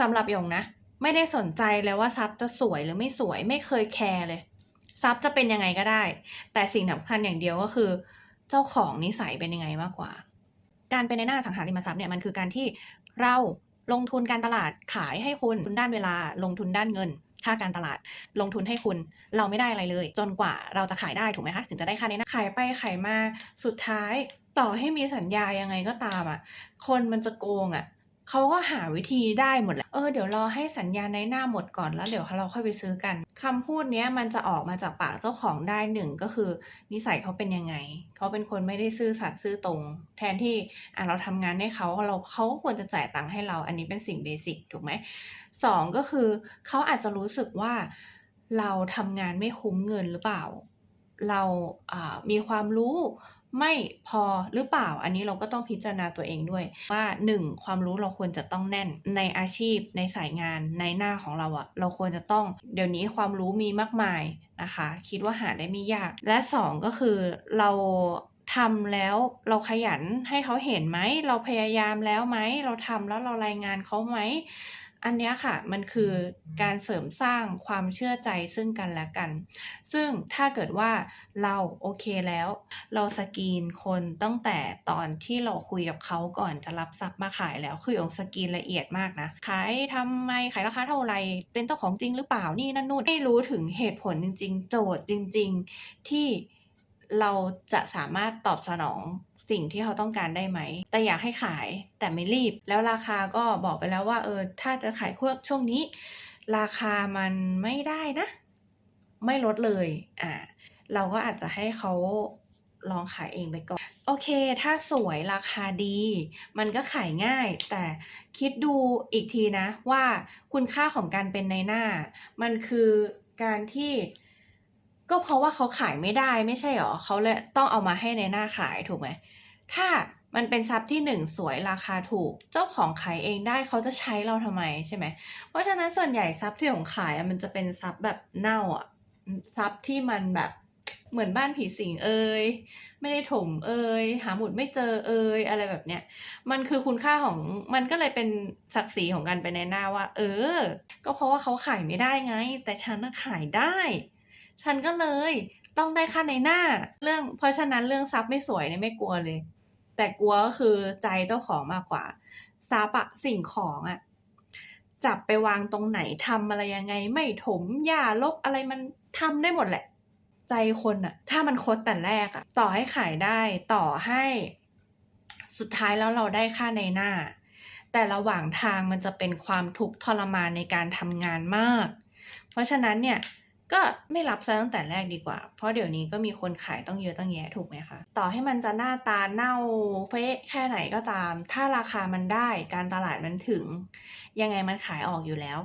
สำหรับหยงนะ ไม่ได้สนใจเลยว่าซับจะสวยหรือไม่สวยไม่เคยแคร์เลยซับจะเป็นยังไงก็ได้ แต่สิ่งสำคัญอย่างเดียวก็คือ เจ้าของนิสัยเป็นยังไงมากกว่า การเป็นในหน้าสังหาริมทรัพย์เนี่ยมันคือการที่เราลงทุนการตลาดขายให้คุณทุนด้านเวลา ลงทุนด้านเงิน ค่าการตลาด ลงทุนให้คุณเราไม่ได้อะไรเลย จนกว่าเราจะขายได้ถูกไหมคะถึงจะได้ค่าในหน้าขายไปขายมาสุดท้าย ต่อให้มีสัญญายังไงก็ตามอะ คนมันจะโกงอะ เขาก็หาวิธีได้หมดแหละเออเดี๋ยวรอให้สัญญาในหน้าหมดก่อนแล้วเดี๋ยวเราค่อยไปซื้อกันคำพูดเนี้ยมันจะออกมาจากปากเจ้าของได้หนึ่งก็คือ นิสัยเขาเป็นยังไง เขาเป็นคนไม่ได้ซื่อสัตย์ซื่อตรง แทนที่อะเราทำงานให้เขาเราเขาก็ควรจะจ่ายตังค์ให้เรา อันนี้เป็นสิ่งเบสิกถูกไหมสองก็คือเขาอาจจะรู้สึกว่าเราทำงานไม่คุ้มเงินหรือเปล่า เราอ่ามีความรู้ ไม่พอหรือเปล่าอันนี้เราก็ต้องพิจารณาตัวเองด้วย ว่าหนึ่งความรู้เราควรจะต้องแน่นในอาชีพ ในสายงานในหน้าของเราอะเราควรจะต้องเดี๋ยวนี้ความรู้มีมากมายนะคะ คิดว่าหาได้ไม่ยาก และสองก็คือเราทำแล้วเราขยันให้เขาเห็นไหม เราพยายามแล้วไหม เราทำแล้วเรารายงานเขาไหม อันนี้ค่ะมันคือการเสริมสร้างความเชื่อใจซึ่งกันและกัน ซึ่งถ้าเกิดว่าเราโอเคแล้ว เราสกรีนคนตั้งแต่ตอนที่เราคุยกับเขาก่อนจะรับทรัพย์มาขายแล้วคือองสกรีนละเอียดมากนะขายทำไมขายราคาเท่าไหร่เป็นเจ้าของจริงหรือเปล่านี่นั่นนู่นให้รู้ถึงเหตุผลจริง ๆ โจทย์จริง ๆ ที่เราจะสามารถตอบสนอง สิ่งที่เขาต้องการได้ไหม แต่อยากให้ขายแต่ไม่รีบ แล้วราคาก็บอกไปแล้วว่าเออถ้าจะขายช่วงนี้ ราคามันไม่ได้นะ ไม่ลดเลยอ่าเราก็อาจจะให้เขาลองขายเองไปก่อน โอเค ถ้าสวยราคาดี มันก็ขายง่าย แต่คิดดูอีกทีนะว่าคุณค่าของการเป็นในหน้า มันคือการที่ ก็เพราะว่าเขาขายไม่ได้ไม่ใช่หรอเขาเลยต้องเอามาให้ในหน้าขายถูกไหมถ้ามันเป็นทรัพย์ที่หนึ่งสวยราคาถูก เจ้าของขายเองได้เขาจะใช้เราทำไมใช่ไหมเพราะฉะนั้นส่วนใหญ่ทรัพย์ที่ของขายมันจะเป็นทรัพย์แบบเน่าอะทรัพย์ที่มันแบบเหมือนบ้านผีสิงเอยไม่ได้ถมเอยหาหมุดไม่เจอเอยอะไรแบบเนี้ยมันคือคุณค่าของมันก็เลยเป็นศักดิ์ศรีของการเป็นในหน้าว่า เออ ก็เพราะว่าเขาขายไม่ได้ไง แต่ฉันน่ะขายได้ ฉันก็เลยต้องได้ค่าในหน้า เรื่อง เพราะฉะนั้นเรื่องทรัพย์ไม่สวยเนี่ยไม่กลัวเลย แต่กลัวก็คือใจเจ้าของมากกว่าทรัพย์อะสิ่งของอะจับไปวางตรงไหนทำอะไรยังไง ไม่ถมหญ้าลกอะไรมันทำได้หมดแหละ ใจคนอะถ้ามันคดแต่แรกอะต่อให้ขายได้ต่อให้ สุดท้ายแล้วเราได้ค่าในหน้า แต่ระหว่างทางมันจะเป็นความทุกข์ทรมานในการทำงานมาก เพราะฉะนั้นเนี่ย ก็ไม่รับซะตั้งแต่แรกดีกว่า เพราะเดี๋ยวนี้ก็มีคนขายต้องเยอะต้องแยะถูกไหมคะ ต่อให้มันจะหน้าตาเน่าเฟะแค่ไหนก็ตาม ถ้าราคามันได้การตลาดมันถึง ยังไงมันขายออกอยู่แล้ว